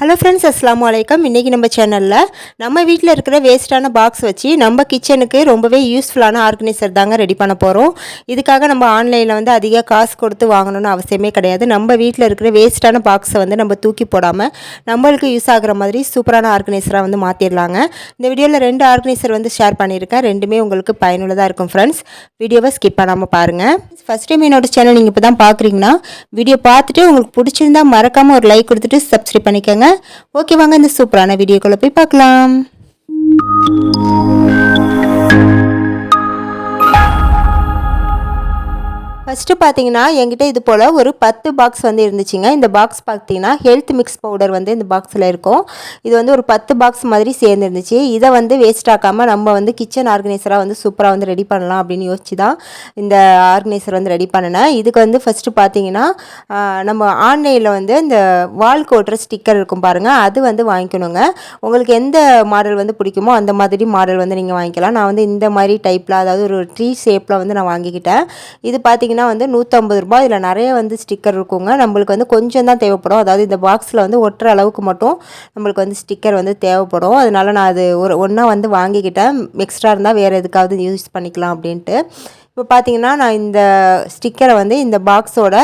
Hello friends அஸ்லாம் வலைக்கம் இன்றைக்கி நம்ம சேனலில் நம்ம வீட்டில் இருக்கிற வேஸ்ட்டான பாக்ஸ் வச்சு நம்ம கிச்சனுக்கு ரொம்பவே யூஸ்ஃபுல்லான ஆர்கனைசர் தாங்க ரெடி பண்ண போகிறோம் இதுக்காக நம்ம ஆன்லைனில் வந்து அதிக காசு கொடுத்து வாங்கணும்னு அவசியமே கிடையாது. நம்ம வீட்டில் இருக்கிற வேஸ்ட்டான பாக்ஸை வந்து நம்ம தூக்கி போடாமல் நம்மளுக்கு யூஸ் ஆகிற மாதிரி சூப்பரான ஆர்கனைசராக வந்து மாற்றிடலாங்க இந்த வீடியோவில் ரெண்டு ஆர்கனைசர் வந்து ஷேர் பண்ணியிருக்கேன். ரெண்டுமே உங்களுக்கு பயனுள்ளதாக இருக்கும் ஃப்ரெண்ட்ஸ் வீடியோவை ஸ்கிப் பண்ணாமல் பாருங்கள் ஃபஸ்ட் டைம் என்னோட சேனல் நீங்கள் இப்போ தான் பார்க்குறீங்கன்னா வீடியோ பார்த்துட்டு உங்களுக்கு பிடிச்சிருந்தா மறக்காமல் ஒரு லைக் கொடுத்துட்டு சப்ஸ்கிரைப் பண்ணிக்கோங்க. ஓகே வாங்க இந்த சூப்பரான வீடியோக்குள்ளே போய் பார்க்கலாம். ஃபஸ்ட்டு பார்த்தீங்கன்னா என்கிட்ட இது போல் ஒரு பத்து பாக்ஸ் வந்து இருந்துச்சுங்க. இந்த பாக்ஸ் பார்த்தீங்கன்னா ஹெல்த் மிக்ஸ் பவுடர் வந்து இந்த பாக்ஸில் இருக்கும். இது வந்து ஒரு பத்து பாக்ஸ் மாதிரி சேர்ந்துருந்துச்சு. இதை வந்து வேஸ்ட் ஆக்காமல் நம்ம வந்து கிச்சன் ஆர்கனைசராக வந்து சூப்பராக வந்து ரெடி பண்ணலாம் அப்படின்னு யோசிச்சு தான் இந்த ஆர்கனைசர் வந்து ரெடி பண்ணினேன். இதுக்கு வந்து ஃபஸ்ட்டு பார்த்தீங்கன்னா நம்ம ஆன்லைனில் வந்து இந்த வால் கோட்டுற ஸ்டிக்கர் இருக்கும் பாருங்கள் அது வந்து வாங்கிக்கணுங்க. உங்களுக்கு எந்த மாடல் வந்து பிடிக்குமோ அந்த மாதிரி மாடல் வந்து நீங்கள் வாங்கிக்கலாம். நான் வந்து இந்த மாதிரி டைப்பில் அதாவது ஒரு ட்ரீ ஷேப்பில் வந்து நான் வாங்கிக்கிட்டேன். இது பார்த்தீங்கன்னா வந்து நூற்றம்பது ரூபாய் இதில் நிறைய வந்து ஸ்டிக்கர் இருக்குங்க. நம்மளுக்கு வந்து கொஞ்சம் தான் தேவைப்படும். அதாவது இந்த பாக்ஸில் வந்து ஒட்டுற அளவுக்கு மட்டும் நம்மளுக்கு வந்து ஸ்டிக்கர் வந்து தேவைப்படும். அதனால நான் அது ஒரு ஒன்றா வந்து வாங்கிக்கிட்டேன். எக்ஸ்ட்ரா இருந்தால் வேறு எதுக்காவது யூஸ் பண்ணிக்கலாம் அப்படின்ட்டு. இப்போ பார்த்தீங்கன்னா நான் இந்த ஸ்டிக்கரை வந்து இந்த பாக்ஸோட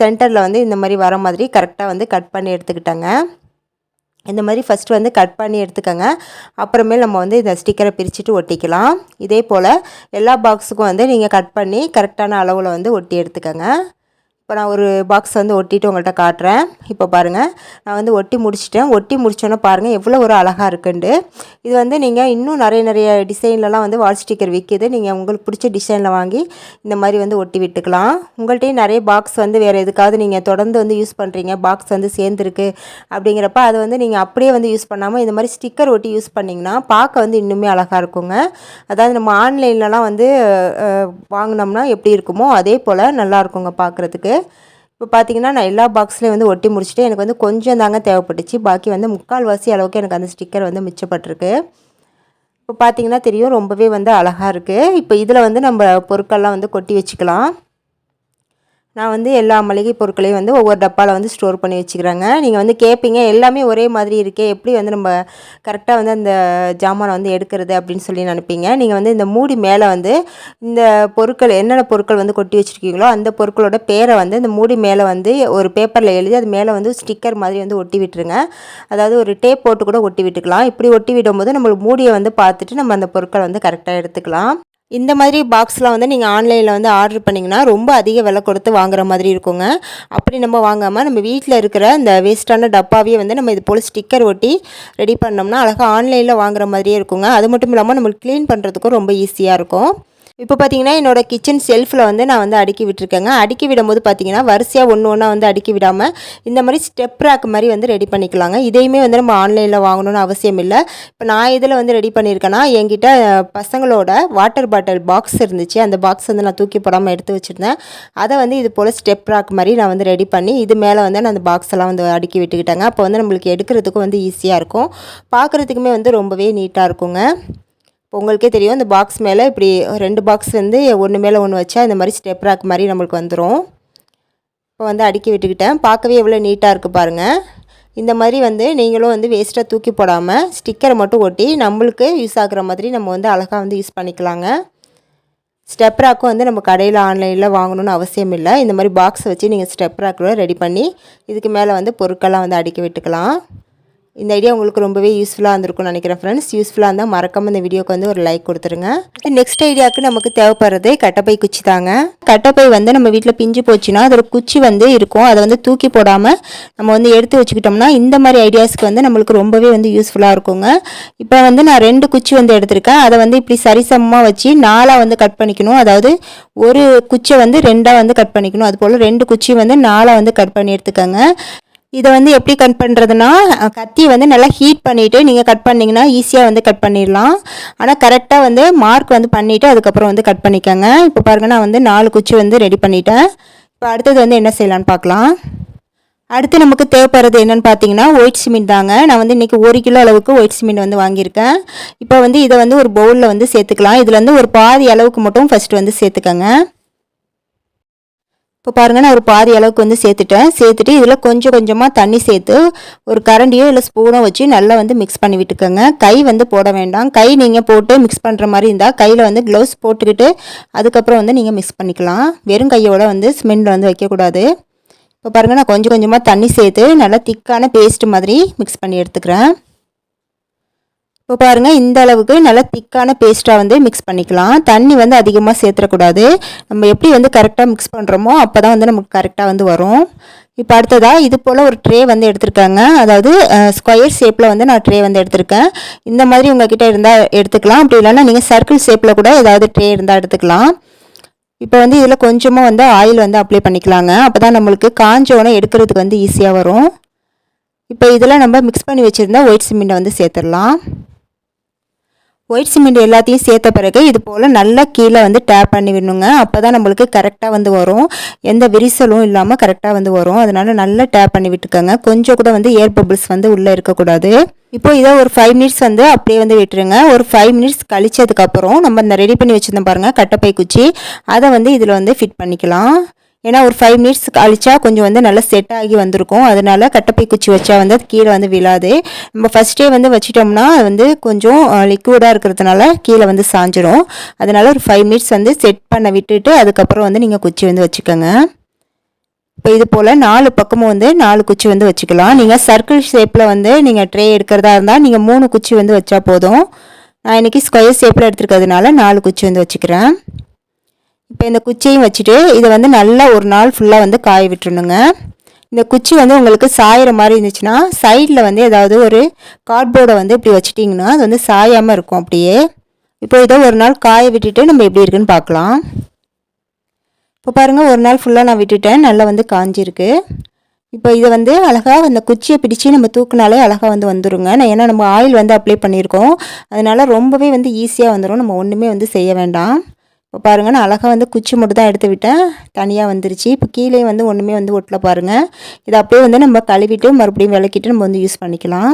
சென்டரில் வந்து இந்த மாதிரி வர மாதிரி கரெக்டாக வந்து கட் பண்ணி எடுத்துக்கிட்டேங்க. இந்த மாதிரி ஃபஸ்ட்டு வந்து கட் பண்ணி எடுத்துக்கோங்க. அப்புறமேல் நம்ம வந்து இந்த ஸ்டிக்கரை பிரிச்சுட்டு ஒட்டிக்கலாம். இதே போல் எல்லா பாக்ஸுக்கும் வந்து நீங்கள் கட் பண்ணி கரெக்டான அளவில் வந்து ஒட்டி எடுத்துக்கோங்க. இப்போ நான் ஒரு பாக்ஸ் வந்து ஒட்டிட்டு உங்கள்கிட்ட காட்டுறேன். இப்போ பாருங்கள் நான் வந்து ஒட்டி முடிச்சிட்டேன். ஒட்டி முடிச்சோன்னே பாருங்கள் எவ்வளோ ஒரு அழகாக இருக்குண்டு. இது வந்து நீங்கள் இன்னும் நிறைய நிறைய டிசைன்லலாம் வந்து வால் ஸ்டிக்கர் விற்கிது நீங்கள் உங்களுக்கு பிடிச்ச டிசைனில் வாங்கி இந்த மாதிரி வந்து ஒட்டி விட்டுக்கலாம். உங்கள்கிட்டயும் நிறைய பாக்ஸ் வந்து வேறு எதுக்காவது நீங்கள் தொடர்ந்து வந்து யூஸ் பண்ணுறீங்க பாக்ஸ் வந்து சேர்ந்துருக்கு அப்படிங்கிறப்ப அதை வந்து நீங்கள் அப்படியே வந்து யூஸ் பண்ணாமல் இந்த மாதிரி ஸ்டிக்கர் ஒட்டி யூஸ் பண்ணிங்கன்னா பார்க்க வந்து இன்னுமே அழகாக இருக்குங்க. அதாவது நம்ம ஆன்லைன்லலாம் வந்து வாங்கினோம்னா எப்படி இருக்குமோ அதே போல் நல்லா இருக்குங்க பார்க்குறதுக்கு. இப்போ பார்த்தீங்கன்னா நான் எல்லா பாக்ஸ்லேயும் வந்து ஒட்டி முடிச்சுட்டு எனக்கு வந்து கொஞ்சம் தாங்க தேவைப்பட்டுச்சு. பாக்கி வந்து முக்கால்வாசி அளவுக்கு எனக்கு அந்த ஸ்டிக்கர் வந்து மிச்சப்பட்டிருக்கு. இப்போ பார்த்தீங்கன்னா தெரியும் ரொம்பவே வந்து அழகாக இருக்குது இப்போ இதில் வந்து நம்ம பொருட்கள்லாம் வந்து கொட்டி வச்சுக்கலாம். நான் வந்து எல்லா மளிகை பொருட்களையும் வந்து ஒவ்வொரு டப்பாவில் வந்து ஸ்டோர் பண்ணி வச்சுக்கிறேங்க. நீங்கள் வந்து கேட்பீங்க எல்லாமே ஒரே மாதிரி இருக்கே எப்படி வந்து நம்ம கரெக்டாக வந்து அந்த ஜாமானை வந்து எடுக்கிறது அப்படின்னு சொல்லி நினைப்பீங்க. நீங்கள் வந்து இந்த மூடி மேலே வந்து இந்த பொருட்கள் என்னென்ன பொருட்கள் வந்து கொட்டி வச்சுருக்கீங்களோ அந்த பொருட்களோட பேரை வந்து இந்த மூடி மேலே வந்து ஒரு பேப்பரில் எழுதி அது மேலே வந்து ஸ்டிக்கர் மாதிரி வந்து ஒட்டி விட்டுருங்க. அதாவது ஒரு டேப் போட்டு கூட ஒட்டி விட்டுக்கலாம். இப்படி ஒட்டி விடும்போது நம்மளுக்கு மூடியை வந்து பார்த்துட்டு நம்ம அந்த பொருட்களை வந்து கரெக்டாக எடுத்துக்கலாம். இந்த மாதிரி பாக்ஸ்லாம் வந்து நீங்கள் ஆன்லைனில் வந்து ஆர்டர் பண்ணிங்கன்னா ரொம்ப அதிக விலை கொடுத்து வாங்குற மாதிரி இருக்குங்க. அப்படி நம்ம வாங்காமல் நம்ம வீட்டில் இருக்கிற இந்த வேஸ்ட்டான டப்பாவே வந்து நம்ம இது போல் ஸ்டிக்கர் ஒட்டி ரெடி பண்ணோம்னா அழகாக ஆன்லைனில் வாங்குற மாதிரியே இருக்குங்க. அது மட்டும் இல்லாமல் நம்மளுக்கு க்ளீன் பண்ணுறதுக்கும் ரொம்ப ஈஸியாக இருக்கும். இப்போ பார்த்தீங்கன்னா என்னோட கிச்சன் செல்ஃபில் வந்து நான் வந்து அடுக்கி விட்டுருக்கேங்க. அடுக்கி விடும்போது பார்த்தீங்கன்னா வரிசையாக ஒன்று ஒன்றா வந்து அடுக்கி விடாமல் இந்த மாதிரி ஸ்டெப் ரேக் மாதிரி வந்து ரெடி பண்ணிக்கலாங்க. இதையுமே வந்து நம்ம ஆன்லைனில் வாங்கணும்னு அவசியம் இல்லை. இப்போ நான் இதில் வந்து ரெடி பண்ணியிருக்கேன்னா என்கிட்ட பசங்களோட வாட்டர் பாட்டில் பாக்ஸ் இருந்துச்சு. அந்த பாக்ஸ் வந்து நான் தூக்கி போடாமல் எடுத்து வச்சுருந்தேன். அதை வந்து இது போல் ஸ்டெப் ராக் மாதிரி நான் வந்து ரெடி பண்ணி இது மேலே வந்து நான் அந்த பாக்ஸ் எல்லாம் வந்து அடுக்கி விட்டுக்கிட்டேங்க. அப்போ வந்து நம்மளுக்கு எடுக்கிறதுக்கும் வந்து ஈஸியாக இருக்கும். பார்க்குறதுக்குமே வந்து ரொம்பவே நீட்டாக இருக்குங்க. இப்போ உங்களுக்கே தெரியும் இந்த பாக்ஸ் மேலே இப்படி ரெண்டு பாக்ஸ் வந்து ஒன்று மேலே ஒன்று வச்சா இந்த மாதிரி ஸ்டெப் ராக் மாதிரி நம்மளுக்கு வந்துடும் இப்போ வந்து அடுக்கி விட்டுக்கிட்டேன். பார்க்கவே எவ்வளோ நீட்டாக இருக்குது பாருங்கள் இந்த மாதிரி வந்து நீங்களும் வந்து வேஸ்ட்டாக தூக்கி போடாமல் ஸ்டிக்கரை மட்டும் ஒட்டி நம்மளுக்கு யூஸ் ஆகுற மாதிரி நம்ம வந்து அழகாக வந்து யூஸ் பண்ணிக்கலாங்க. ஸ்டெப் ராக்கும் வந்து நம்ம கடையில் ஆன்லைனில் வாங்கணும்னு அவசியம் இல்லை. இந்த மாதிரி பாக்ஸ் வச்சு நீங்கள் ஸ்டெப் ராக்கில் ரெடி பண்ணி இதுக்கு மேலே வந்து பொருட்கள்லாம் வந்து அடுக்கி விட்டுக்கலாம். இந்த ஐடியா உங்களுக்கு ரொம்பவே யூஸ்ஃபுல்லாக இருந்திருக்கும்னு நினைக்கிறேன் ஃப்ரெண்ட்ஸ் யூஸ்ஃபுல்லாக இருந்தால் மறக்காமல் இந்த வீடியோக்கு வந்து ஒரு லைக் கொடுத்துருங்க. நெக்ஸ்ட் ஐடியாவுக்கு நமக்கு தேவைப்படுறது கட்டப்பை குச்சி தாங்க. கட்டப்பை வந்து நம்ம வீட்டில் பிஞ்சு போச்சுன்னா அதோட குச்சி வந்து இருக்கும். அதை வந்து தூக்கி போடாமல் நம்ம வந்து எடுத்து வச்சுக்கிட்டோம்னா இந்த மாதிரி ஐடியாஸ்க்கு வந்து நம்மளுக்கு ரொம்பவே வந்து யூஸ்ஃபுல்லாக இருக்குங்க. இப்போ வந்து நான் ரெண்டு குச்சி வந்து எடுத்திருக்கேன். அதை வந்து இப்படி சரிசமமாக வச்சு நாலாக வந்து கட் பண்ணிக்கணும். அதாவது ஒரு குச்சியை வந்து ரெண்டாக வந்து கட் பண்ணிக்கணும். அது போல் ரெண்டு குச்சி வந்து நாலாக வந்து கட் பண்ணி எடுத்துக்கோங்க. இதை வந்து எப்படி கட் பண்ணுறதுனா கத்தி வந்து நல்லா ஹீட் பண்ணிவிட்டு நீங்கள் கட் பண்ணிங்கன்னா ஈஸியாக வந்து கட் பண்ணிடலாம். ஆனால் கரெக்டாக வந்து மார்க் வந்து பண்ணிவிட்டு அதுக்கப்புறம் வந்து கட் பண்ணிக்கோங்க. இப்போ பாருங்க நான் வந்து நாலு குச்சி வந்து ரெடி பண்ணிட்டேன். இப்போ அடுத்தது வந்து என்ன செய்யலான்னு பார்க்கலாம். அடுத்து நமக்கு தேவைப்படுறது என்னன்னு பார்த்தீங்கன்னா ஒயிட் சிமெண்ட் தாங்க. நான் வந்து இன்றைக்கி ஒரு கிலோ அளவுக்கு ஒயிட் சிமெண்ட் வந்து வாங்கியிருக்கேன். இப்போ வந்து இதை வந்து ஒரு பவுலில் வந்து சேர்த்துக்கலாம். இதில் வந்து ஒரு பாதி அளவுக்கு மட்டும் ஃபஸ்ட்டு வந்து சேர்த்துக்கோங்க. இப்போ பாருங்கள் நான் ஒரு பாதி அளவுக்கு வந்து சேர்த்துட்டேன். சேர்த்துட்டு இதில் கொஞ்சம் கொஞ்சமாக தண்ணி சேர்த்து ஒரு கரண்டியோ இல்லை ஸ்பூனோ வச்சு நல்லா வந்து மிக்ஸ் பண்ணி விட்டுக்கோங்க. கை வந்து போட வேண்டாம். கை நீங்கள் போட்டு மிக்ஸ் பண்ணுற மாதிரி இருந்தால் கையில் வந்து க்ளவுஸ் போட்டுக்கிட்டு அதுக்கப்புறம் வந்து நீங்கள் மிக்ஸ் பண்ணிக்கலாம். வெறும் கையோட வந்து ஸ்மெண்டில் வந்து வைக்கக்கூடாது. இப்போ பாருங்கள் நான் கொஞ்சம் கொஞ்சமாக தண்ணி சேர்த்து நல்லா திக்கான பேஸ்ட் மாதிரி மிக்ஸ் பண்ணி எடுத்துக்கிறேன். இப்போ பாருங்கள் இந்த அளவுக்கு நல்லா திக்கான பேஸ்ட்டாக வந்து மிக்ஸ் பண்ணிக்கலாம். தண்ணி வந்து அதிகமாக சேர்த்துடக்கூடாது நம்ம எப்படி வந்து கரெக்டாக மிக்ஸ் பண்ணுறோமோ அப்போ தான் வந்து நமக்கு கரெக்டாக வந்து வரும். இப்போ அடுத்ததாக இது போல் ஒரு ட்ரே வந்து எடுத்திருக்காங்க. அதாவது ஸ்கொயர் ஷேப்பில் வந்து நான் ட்ரே வந்து எடுத்திருக்கேன். இந்த மாதிரி உங்ககிட்ட இருந்தால் எடுத்துக்கலாம். அப்படி இல்லைன்னா நீங்கள் சர்க்கிள் ஷேப்பில் கூட ஏதாவது ட்ரே இருந்தால் எடுத்துக்கலாம். இப்போ வந்து இதில் கொஞ்சமாக வந்து ஆயில் வந்து அப்ளை பண்ணிக்கலாங்க. அப்போ தான் நம்மளுக்கு காஞ்சோனை எடுக்கிறதுக்கு வந்து ஈஸியாக வரும். இப்போ இதில் நம்ம மிக்ஸ் பண்ணி வச்சுருந்தா ஒயிட் சிமெண்ட்டை வந்து சேர்த்துடலாம். ஒயிட் சிமெண்ட் எல்லாத்தையும் சேர்த்த பிறகு இது போல் நல்லா கீழே வந்து டேப் பண்ணி விடணுங்க. அப்போ தான் நம்மளுக்கு கரெக்டாக வந்து வரும். எந்த விரிசலும் இல்லாமல் கரெக்டாக வந்து வரும். அதனால் நல்லா டேப் பண்ணி விட்டுக்கோங்க. கொஞ்சம் கூட வந்து ஏர் பபிள்ஸ் வந்து உள்ளே இருக்கக்கூடாது. இப்போ இதை ஒரு ஃபைவ் மினிட்ஸ் வந்து அப்படியே வந்து விட்டுருங்க. ஒரு ஃபைவ் மினிட்ஸ் கழிச்சதுக்கப்புறம் நம்ம இந்த ரெடி பண்ணி வச்சுருந்தோம் பாருங்கள் கட்டப்பை குச்சி. அதை வந்து இதில் வந்து ஃபிட் பண்ணிக்கலாம். ஏன்னா ஒரு ஃபைவ் மினிட்ஸ் கழிச்சா கொஞ்சம் வந்து நல்லா செட் ஆகி வந்திருக்கும். அதனால கட்டப்பை குச்சி வச்சா வந்து அது கீழே வந்து விழாது. நம்ம ஃபஸ்ட்டே வந்து வச்சிட்டோம்னா வந்து கொஞ்சம் லிக்விடாக இருக்கிறதுனால கீழே வந்து சாஞ்சிரும். அதனால ஒரு ஃபைவ் மினிட்ஸ் வந்து செட் பண்ண விட்டுட்டு அதுக்கப்புறம் வந்து நீங்கள் குச்சி வந்து வச்சுக்கோங்க. இப்போ இது போல் நாலு பக்கமும் வந்து நாலு குச்சி வந்து வச்சுக்கலாம். நீங்கள் சர்க்கிள் ஷேப்பில் வந்து நீங்கள் ட்ரே எடுக்கிறதா இருந்தால் நீங்கள் மூணு குச்சி வந்து வச்சா போதும். நான் இன்றைக்கி ஸ்கொயர் ஷேப்பில் எடுத்துருக்கிறதுனால நாலு குச்சி வந்து வச்சுக்கிறேன். இப்போ இந்த குச்சியும் வச்சுட்டு இதை வந்து நல்லா ஒரு நாள் ஃபுல்லாக வந்து காய விட்டுருணுங்க இந்த குச்சி வந்து உங்களுக்கு சாயிற மாதிரி இருந்துச்சுன்னா சைடில் வந்து ஏதாவது ஒரு கார்ட்போர்டை வந்து இப்படி வச்சுட்டிங்கன்னா அது வந்து சாயாமல் இருக்கும் அப்படியே. இப்போ இதை ஒரு நாள் காய விட்டுட்டு நம்ம எப்படி இருக்குன்னு பார்க்கலாம். இப்போ பாருங்கள் ஒரு நாள் ஃபுல்லாக நான் விட்டுட்டேன். நல்லா வந்து காஞ்சிருக்கு. இப்போ இதை வந்து அழகாக அந்த குச்சியை பிடிச்சி நம்ம தூக்குனாலே அழகாக வந்து வந்துடுங்க ஏன்னா நம்ம ஆயில் வந்து அப்ளை பண்ணியிருக்கோம். அதனால் ரொம்பவே வந்து ஈஸியாக வந்துடும் நம்ம ஒன்றுமே வந்து செய்ய வேண்டாம். இப்போ பாருங்கள் நான் அழகாக வந்து குச்சி மட்டும் தான் எடுத்து விட்டேன். தனியாக வந்துருச்சு. இப்போ கீழே வந்து ஒன்றுமே வந்து ஒட்டல பாருங்கள் இதை அப்படியே வந்து நம்ம கழுவிட்டு மறுபடியும் விளக்கிட்டு நம்ம வந்து யூஸ் பண்ணிக்கலாம்.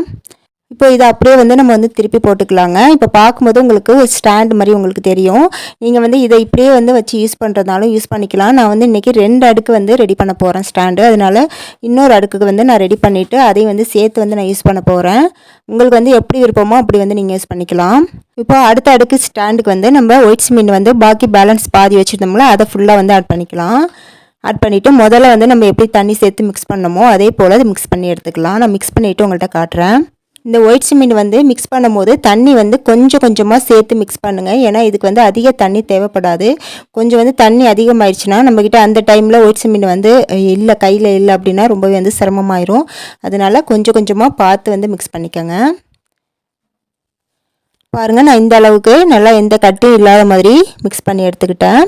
இப்போ இதை அப்படியே வந்து நம்ம வந்து திருப்பி போட்டுக்கலாங்க. இப்போ பார்க்கும்போது உங்களுக்கு ஒரு ஸ்டாண்ட் மாதிரி உங்களுக்கு தெரியும். நீங்கள் வந்து இதை இப்படியே வந்து வச்சு யூஸ் பண்ணுறதுனாலும் யூஸ் பண்ணிக்கலாம். நான் வந்து இன்றைக்கி ரெண்டு அடுக்கு வந்து ரெடி பண்ண போகிறேன் ஸ்டாண்டு. அதனால் இன்னொரு அடுக்குக்கு வந்து நான் ரெடி பண்ணிவிட்டு அதையும் வந்து சேர்த்து வந்து நான் யூஸ் பண்ண போகிறேன் உங்களுக்கு வந்து எப்படி விருப்பமோ அப்படி வந்து நீங்கள் யூஸ் பண்ணிக்கலாம். இப்போ அடுத்த அடுக்கு ஸ்டாண்டுக்கு வந்து நம்ம ஒயிட் சிமெண்ட் வந்து பாக்கி பேலன்ஸ் பாதி வச்சுருந்தோம்ல அதை ஃபுல்லாக வந்து ஆட் பண்ணிக்கலாம். ஆட் பண்ணிவிட்டு முதல்ல வந்து நம்ம எப்படி தண்ணி சேர்த்து மிக்ஸ் பண்ணமோ அதே போல் அதை மிக்ஸ் பண்ணி எடுத்துக்கலாம். நான் மிக்ஸ் பண்ணிவிட்டு உங்கள்கிட்ட காட்டுறேன். இந்த ஒயிட் சிமெண்ட் வந்து மிக்ஸ் பண்ணும்போது தண்ணி வந்து கொஞ்சம் கொஞ்சமாக சேர்த்து மிக்ஸ் பண்ணுங்கள் ஏன்னா இதுக்கு வந்து அதிக தண்ணி தேவைப்படாது. கொஞ்சம் வந்து தண்ணி அதிகமாகிடுச்சுன்னா நம்மக்கிட்ட அந்த டைமில் ஒயிட் சிமெண்ட் வந்து இல்லை கையில் இல்லை அப்படின்னா ரொம்பவே வந்து சிரமமாயிரும். அதனால் கொஞ்சம் கொஞ்சமாக பார்த்து வந்து மிக்ஸ் பண்ணிக்கோங்க. பாருங்கள் நான் இந்த அளவுக்கு நல்லா எந்த கட்டும் இல்லாத மாதிரி மிக்ஸ் பண்ணி எடுத்துக்கிட்டேன்.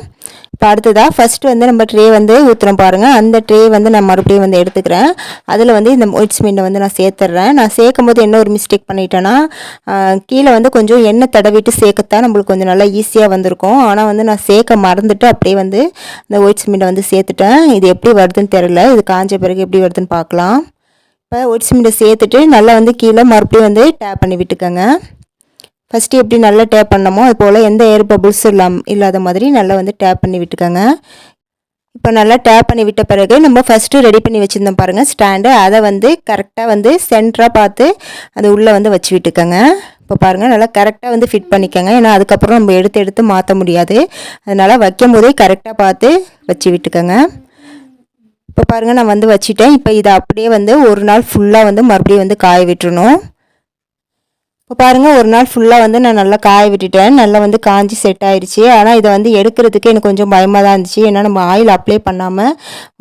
இப்போ அடுத்ததாக ஃபஸ்ட்டு வந்து நம்ம ட்ரே வந்து ஊற்றுறோம் பாருங்கள் அந்த ட்ரே வந்து நான் மறுபடியும் வந்து எடுத்துக்கிறேன். அதில் வந்து இந்த ஒயிட்ஸ் மீனை வந்து நான் சேர்த்துட்றேன் நான் சேர்க்கும் போது என்ன ஒரு மிஸ்டேக் பண்ணிட்டேன்னா கீழே வந்து கொஞ்சம் எண்ணெய் தடவிட்டு சேர்க்கத்தான் நம்மளுக்கு கொஞ்சம் நல்லா ஈஸியாக வந்திருக்கும். ஆனால் வந்து நான் சேர்க்க மறந்துட்டு அப்படியே வந்து இந்த ஒயிட்ஸ் மீனை வந்து சேர்த்துட்டேன். இது எப்படி வருதுன்னு தெரில இது காஞ்ச பிறகு எப்படி வருதுன்னு பார்க்கலாம். இப்போ ஒயிட்ஸ் மீனை சேர்த்துட்டு நல்லா வந்து கீழே மறுபடியும் வந்து டேப் பண்ணி விட்டுக்கோங்க. ஃபஸ்ட்டு எப்படி நல்லா டேப் பண்ணமோ அது போல் எந்த ஏர் பபுள்ஸ் இல்லாம இல்லாத மாதிரி நல்லா வந்து டேப் பண்ணி விட்டுக்கோங்க. இப்போ நல்லா டேப் பண்ணி விட்ட பிறகு நம்ம ஃபஸ்ட்டு ரெடி பண்ணி வச்சுருந்தோம் பாருங்கள் ஸ்டாண்டு அதை வந்து கரெக்டாக வந்து சென்டராக பார்த்து அது உள்ளே வந்து வச்சு விட்டுக்கோங்க. இப்போ பாருங்கள் நல்லா கரெக்டாக வந்து ஃபிட் பண்ணிக்கோங்க. ஏன்னா அதுக்கப்புறம் நம்ம எடுத்து எடுத்து மாற்ற முடியாது. அதனால் வைக்கும் போதே கரெக்டாக பார்த்து வச்சு விட்டுக்கோங்க. இப்போ பாருங்கள் நான் வந்து வச்சுட்டேன். இப்போ இதை அப்படியே வந்து ஒரு நாள் ஃபுல்லாக வந்து மறுபடியும் வந்து காய விட்டுருணும் இப்போ பாருங்கள் ஒரு நாள் ஃபுல்லாக வந்து நான் நல்லா காய விட்டுட்டேன். நல்லா வந்து காஞ்சி செட் ஆயிடுச்சு. ஆனால் இதை வந்து எடுக்கிறதுக்கு எனக்கு கொஞ்சம் பயமாக தான் இருந்துச்சு. ஏன்னா நம்ம ஆயில் அப்ளை பண்ணாமல்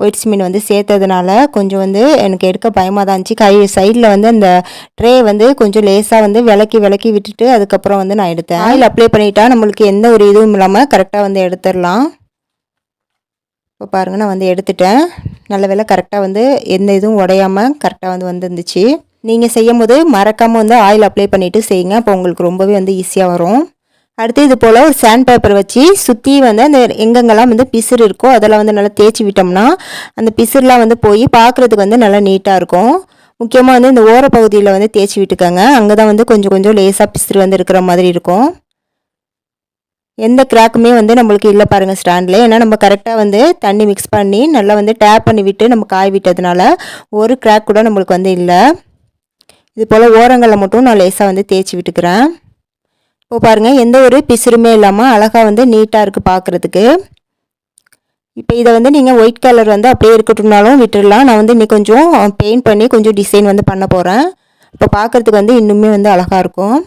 ஒயிட் சிமெண்ட் வந்து சேர்த்ததுனால கொஞ்சம் வந்து எனக்கு எடுக்க பயமாக தான் இருந்துச்சு. கை சைடில் வந்து அந்த ட்ரே வந்து கொஞ்சம் லேசாக வந்து விளக்கி விளக்கி விட்டுட்டு அதுக்கப்புறம் வந்து நான் எடுத்தேன். ஆயில் அப்ளை பண்ணிட்டா நம்மளுக்கு எந்த ஒரு இதுவும் இல்லாமல் கரெக்டாக வந்து எடுத்துடலாம். இப்போ பாருங்கள் நான் வந்து எடுத்துட்டேன். நல்ல வேலை கரெக்டாக வந்து எந்த இதுவும் உடையாமல் கரெக்டாக வந்து வந்துருந்துச்சு. நீங்கள் செய்யும் போது மறக்காமல் வந்து ஆயில் அப்ளை பண்ணிவிட்டு செய்யுங்க. அப்போ உங்களுக்கு ரொம்பவே வந்து ஈஸியாக வரும். அடுத்து இது போல் ஒரு சாண்ட் பேப்பர் வச்சு சுற்றி வந்து அந்த எங்கெங்கெல்லாம் வந்து பிசுறு இருக்கோ அதெல்லாம் வந்து நல்லா தேய்ச்சி விட்டோம்னா அந்த பிசுறுலாம் வந்து போய் பார்க்குறதுக்கு வந்து நல்லா நீட்டாக இருக்கும். முக்கியமாக வந்து இந்த ஓரப்பகுதியில் வந்து தேய்ச்சி விட்டுக்கோங்க. அங்கே தான் வந்து கொஞ்சம் கொஞ்சம் லேசாக பிசுறு வந்து இருக்கிற மாதிரி இருக்கும். எந்த கிராக்குமே வந்து நம்மளுக்கு இல்லை பாருங்கள் ஸ்டாண்டில் ஏன்னா நம்ம கரெக்டாக வந்து தண்ணி மிக்ஸ் பண்ணி நல்லா வந்து டேப் பண்ணி விட்டு நம்ம காய விட்டதுனால ஒரு கிராக் கூட நம்மளுக்கு வந்து இல்லை. இது போல் ஓரங்களில் மட்டும் நான் லேசாக வந்து தேய்ச்சி விட்டுக்கிறேன். இப்போ பாருங்கள் எந்த ஒரு பிசுறுமே இல்லாமல் அழகாக வந்து நீட்டாக இருக்குது பார்க்குறதுக்கு இப்போ இதை வந்து நீங்கள் ஒயிட் கலர் வந்து அப்படியே இருக்கட்டும்னாலும் விட்டுடலாம் நான் வந்து இன்னைக்கு கொஞ்சம் பெயிண்ட் பண்ணி கொஞ்சம் டிசைன் வந்து பண்ண போகிறேன் இப்போ பார்க்குறதுக்கு வந்து இன்னுமே வந்து அழகாக இருக்கும்.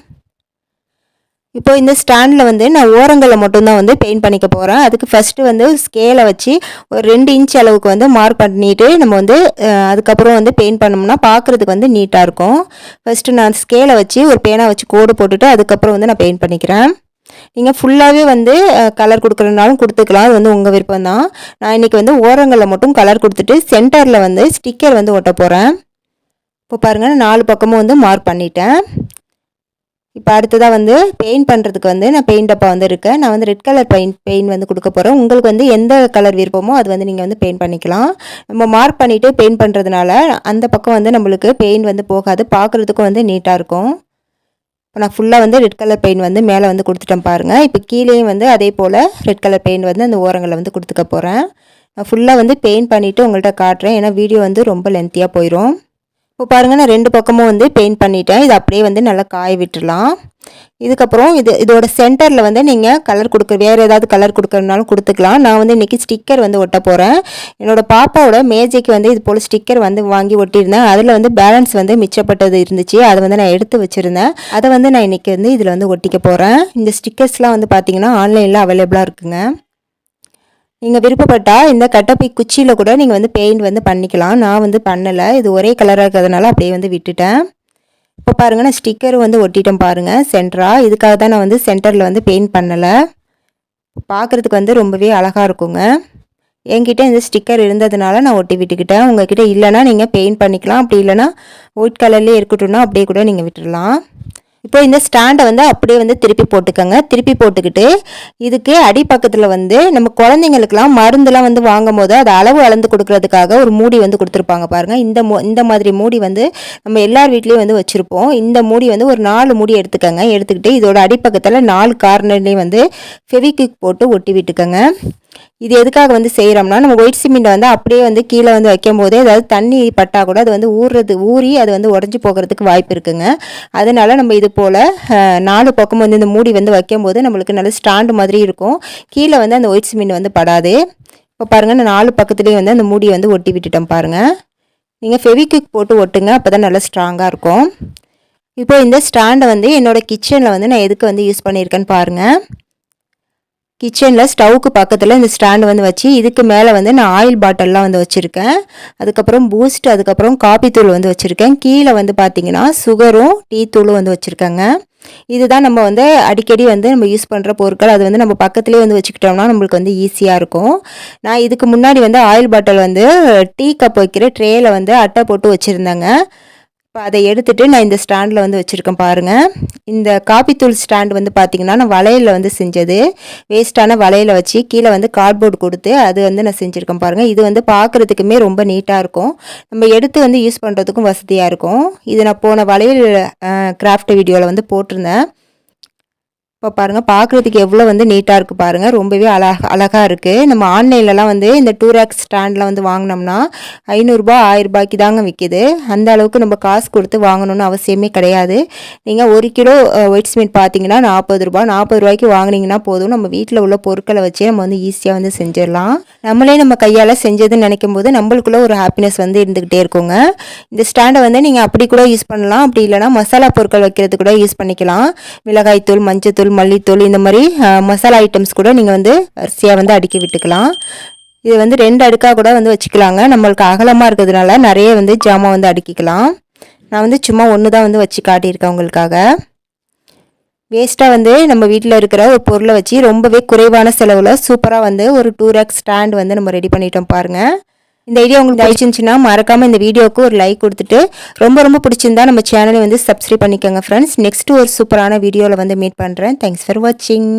இப்போ இந்த ஸ்டாண்டில் வந்து நான் ஓரங்களில் மட்டும்தான் வந்து பெயிண்ட் பண்ணிக்க போகிறேன் அதுக்கு ஃபஸ்ட்டு வந்து ஸ்கேலை வச்சு ஒரு ரெண்டு இன்ச் அளவுக்கு வந்து மார்க் பண்ணிவிட்டு நம்ம வந்து அதுக்கப்புறம் வந்து பெயிண்ட் பண்ணோம்னா பார்க்குறதுக்கு வந்து நீட்டாக இருக்கும். ஃபஸ்ட்டு நான் ஸ்கேலை வச்சு ஒரு பேனா வச்சு கோடு போட்டுட்டு அதுக்கப்புறம் வந்து நான் பெயிண்ட் பண்ணிக்கிறேன். நீங்கள் ஃபுல்லாகவே வந்து கலர் கொடுக்குறதுனாலும் கொடுத்துக்கலாம். அது வந்து உங்கள் விருப்பம் தான். நான் இன்றைக்கி வந்து ஓரங்களில் மட்டும் கலர் கொடுத்துட்டு சென்டரில் வந்து ஸ்டிக்கர் வந்து ஒட்ட போகிறேன் இப்போ பாருங்கள் நாலு பக்கமும் வந்து மார்க் பண்ணிட்டேன். இப்போ அடுத்ததாக வந்து பெயிண்ட் பண்ணுறதுக்கு வந்து நான் பெயிண்ட் டப்பா வந்து இருக்கேன். நான் வந்து ரெட் கலர் பெயிண்ட் பெயிண்ட் வந்து கொடுக்க போகிறேன் உங்களுக்கு வந்து எந்த கலர் விருப்பமோ அது வந்து நீங்கள் வந்து பெயிண்ட் பண்ணிக்கலாம். நம்ம மார்க் பண்ணிவிட்டு பெயிண்ட் பண்ணுறதுனால அந்த பக்கம் வந்து நம்மளுக்கு பெயிண்ட் வந்து போகாது. பார்க்குறதுக்கும் வந்து நீட்டாக இருக்கும். இப்போ நான் ஃபுல்லாக வந்து ரெட் கலர் பெயிண்ட் வந்து மேலே வந்து கொடுத்துட்டேன் பாருங்கள் இப்போ கீழேயும் வந்து அதே போல் ரெட் கலர் பெயிண்ட் வந்து அந்த ஓரங்களை வந்து கொடுத்துக்க போகிறேன் நான் ஃபுல்லாக வந்து பெயிண்ட் பண்ணிவிட்டு உங்கள்கிட்ட காட்டுறேன். ஏன்னா வீடியோ வந்து ரொம்ப லென்த்தியாக போயிடும் இப்போ பாருங்கள் நான் ரெண்டு பக்கமும் வந்து பெயிண்ட் பண்ணிட்டேன். இது அப்படியே வந்து நல்லா காய விட்டுடலாம். இதுக்கப்புறம் இது இதோட சென்டரில் வந்து நீங்கள் கலர் கொடுக்க வேறு ஏதாவது கலர் கொடுக்கறதுனாலும் கொடுத்துக்கலாம். நான் வந்து இன்றைக்கி ஸ்டிக்கர் வந்து ஒட்ட போகிறேன் என்னோடய பாப்பாவோட மேஜைக்கு வந்து இது போல் ஸ்டிக்கர் வந்து வாங்கி ஒட்டியிருந்தேன். அதில் வந்து பேலன்ஸ் வந்து மிச்சப்பட்டது இருந்துச்சு. அதை வந்து நான் எடுத்து வச்சுருந்தேன். அதை வந்து நான் இன்றைக்கி வந்து இதில் வந்து ஒட்டிக்க போகிறேன் இந்த ஸ்டிக்கர்ஸ்லாம் வந்து பார்த்திங்கன்னா ஆன்லைனில் அவைலபிளாக இருக்குங்க. நீங்கள் விருப்பப்பட்டால் இந்த கட்டப்பை குச்சியில் கூட நீங்கள் வந்து பெயிண்ட் வந்து பண்ணிக்கலாம். நான் வந்து பண்ணலை. இது ஒரே கலராக இருக்கிறதுனால அப்படியே வந்து விட்டுட்டேன். இப்போ பாருங்கள் நான் ஸ்டிக்கர் வந்து ஒட்டிட்டேன் பாருங்கள் சென்டராக இதுக்காக தான் நான் வந்து சென்டரில் வந்து பெயிண்ட் பண்ணலை. பார்க்குறதுக்கு வந்து ரொம்பவே அழகாக இருக்குங்க. என்கிட்ட இந்த ஸ்டிக்கர் இருந்ததுனால நான் ஒட்டி விட்டுக்கிட்டேன். உங்ககிட்ட இல்லைனா நீங்கள் பெயிண்ட் பண்ணிக்கலாம். அப்படி இல்லைனா ஒயிட் கலர்லேயே இருக்கட்டும்னா அப்படியே கூட நீங்கள் விட்டுடலாம் இப்போ இந்த ஸ்டாண்டை வந்து அப்படியே வந்து திருப்பி போட்டுக்கோங்க. திருப்பி போட்டுக்கிட்டு இதுக்கு அடிப்பக்கத்தில் வந்து நம்ம குழந்தைங்களுக்குலாம் மருந்துலாம் வந்து வாங்கும் போது அதை அளவு அளந்து கொடுக்கறதுக்காக ஒரு மூடி வந்து கொடுத்துருப்பாங்க பாருங்கள் இந்த இந்த மாதிரி மூடி வந்து நம்ம எல்லார் வீட்லேயும் வந்து வச்சுருப்போம். இந்த மூடி வந்து ஒரு நாலு மூடி எடுத்துக்கோங்க. எடுத்துக்கிட்டு இதோட அடிப்பக்கத்தில் நாலு கார்னர்லேயும் வந்து ஃபெவிக்விக் போட்டு ஒட்டி விட்டுக்கோங்க. இது எதுக்காக வந்து செய்கிறோம்னா நம்ம ஒயிட் சிமெண்ட்டை வந்து அப்படியே வந்து கீழே வந்து வைக்கும் போதே அதாவது தண்ணி பட்டால் கூட அது வந்து ஊறுறது ஊறி அது வந்து உடஞ்சி போகிறதுக்கு வாய்ப்பு இருக்குங்க. அதனால் நம்ம இது போல் நாலு பக்கம் வந்து இந்த மூடி வந்து வைக்கும் போது நம்மளுக்கு நல்ல ஸ்டாண்டு மாதிரி இருக்கும். கீழே வந்து அந்த ஒயிட் சிமெண்ட் வந்து படாது. இப்போ பாருங்கள் நான் நாலு பக்கத்துலேயும் வந்து அந்த மூடியை வந்து ஒட்டி விட்டுட்டேன் பாருங்கள் நீங்கள் ஃபெவிக்விக் போட்டு ஒட்டுங்க அப்போ தான் நல்லா ஸ்ட்ராங்காக இருக்கும். இப்போ இந்த ஸ்டாண்டை வந்து என்னோடய கிச்சனில் வந்து நான் எதுக்கு வந்து யூஸ் பண்ணியிருக்கேன்னு பாருங்கள் கிச்சனில் ஸ்டவ்வுக்கு பக்கத்தில் இந்த ஸ்டாண்டு வந்து வச்சு இதுக்கு மேலே வந்து நான் ஆயில் பாட்டில்லாம் வந்து வச்சுருக்கேன். அதுக்கப்புறம் பூஸ்ட் அதுக்கப்புறம் காப்பி தூள் வந்து வச்சுருக்கேன். கீழே வந்து பார்த்திங்கன்னா சுகரும் டீ தூளும் வந்து வச்சுருக்கேங்க. இதுதான் நம்ம வந்து அடிக்கடி வந்து நம்ம யூஸ் பண்ணுற பொருட்கள். அது வந்து நம்ம பக்கத்துலேயே வந்து வச்சுக்கிட்டோம்னா நம்மளுக்கு வந்து ஈஸியாக இருக்கும். நான் இதுக்கு முன்னாடி வந்து ஆயில் பாட்டில் வந்து டீ கப் வைக்கிற ட்ரேயில் வந்து அட்டை போட்டு வச்சுருந்தேங்க. இப்போ அதை எடுத்துகிட்டு நான் இந்த ஸ்டாண்டில் வந்து வச்சுருக்கேன் பாருங்கள் இந்த காப்பித்தூள் ஸ்டாண்டு வந்து பார்த்திங்கன்னா நான் வளையலில் வந்து செஞ்சது. வேஸ்ட்டான வளையலை வச்சு கீழே வந்து கார்ட்போர்டு கொடுத்து அது வந்து நான் செஞ்சுருக்கேன் பாருங்கள் இது வந்து பார்க்குறதுக்குமே ரொம்ப நீட்டாக இருக்கும். நம்ம எடுத்து வந்து யூஸ் பண்ணுறதுக்கும் வசதியாக இருக்கும். இது நான் போன வளையல் கிராஃப்ட் வீடியோவில் வந்து போட்டிருந்தேன். இப்போ பாருங்கள் பார்க்குறதுக்கு எவ்வளோ வந்து நீட்டாக இருக்குது பாருங்கள் ரொம்பவே அழகா அழகாக இருக்குது நம்ம ஆன்லைன்லலாம் வந்து இந்த டூ ஸ்டாண்டில் வந்து வாங்கினோம்னா ஐநூறுரூபா ஆயிரரூபாய்க்கு தாங்க விற்கிது அந்த அளவுக்கு நம்ம காசு கொடுத்து வாங்கணும்னு அவசியமே கிடையாது. நீங்கள் ஒரு கிலோ ஒயிட் சிமெண்ட் பார்த்தீங்கன்னா நாற்பது ரூபா நாற்பது ரூபாய்க்கு வாங்கினீங்கன்னா போதும். நம்ம வீட்டில் உள்ள பொருட்களை வச்சே நம்ம வந்து ஈஸியாக வந்து செஞ்சிடலாம். நம்மளே நம்ம கையால் செஞ்சதுன்னு நினைக்கும் போது நம்மளுக்குள்ள ஒரு ஹாப்பினஸ் வந்து இருந்துக்கிட்டே இருக்குங்க. இந்த ஸ்டாண்டை வந்து நீங்கள் அப்படி கூட யூஸ் பண்ணலாம். அப்படி இல்லைனா மசாலா பொருட்கள் வைக்கிறது கூட யூஸ் பண்ணிக்கலாம். மிளகாய்த்தூள் மஞ்சத்தூள் மல்லித்தூள் இந்த மாதிரி மசாலா ஐட்டம்ஸ் கூட நீங்கள் வந்து அரிசியாக வந்து அடுக்கி விட்டுக்கலாம். இது வந்து ரெண்டு அடுக்காக கூட வந்து வச்சுக்கலாங்க. நம்மளுக்கு அகலமாக இருக்கிறதுனால நிறைய வந்து ஜாமான் வந்து அடுக்கிக்கலாம். நான் வந்து சும்மா ஒன்று தான் வந்து வச்சு காட்டியிருக்கேன் உங்களுக்காக. வேஸ்ட்டாக வந்து நம்ம வீட்டில் இருக்கிற ஒரு பொருளை வச்சு ரொம்பவே குறைவான செலவில் சூப்பராக வந்து ஒரு டூ ரேக் ஸ்டாண்ட் வந்து நம்ம ரெடி பண்ணிட்டோம் பாருங்கள் இந்த ஐடியா உங்களுக்கு பிடிச்சிருந்துச்சுன்னா மறக்காமல் இந்த வீடியோவுக்கு ஒரு லைக் கொடுத்துட்டு ரொம்ப ரொம்ப பிடிச்சிருந்தா நம்ம சேனலை வந்து சப்ஸ்கிரைப் பண்ணிக்கோங்க ஃப்ரெண்ட்ஸ் நெக்ஸ்ட் ஒரு சூப்பரான வீடியோவில் வந்து மீட் பண்ணுறேன் தேங்க்ஸ் ஃபார் வாட்சிங்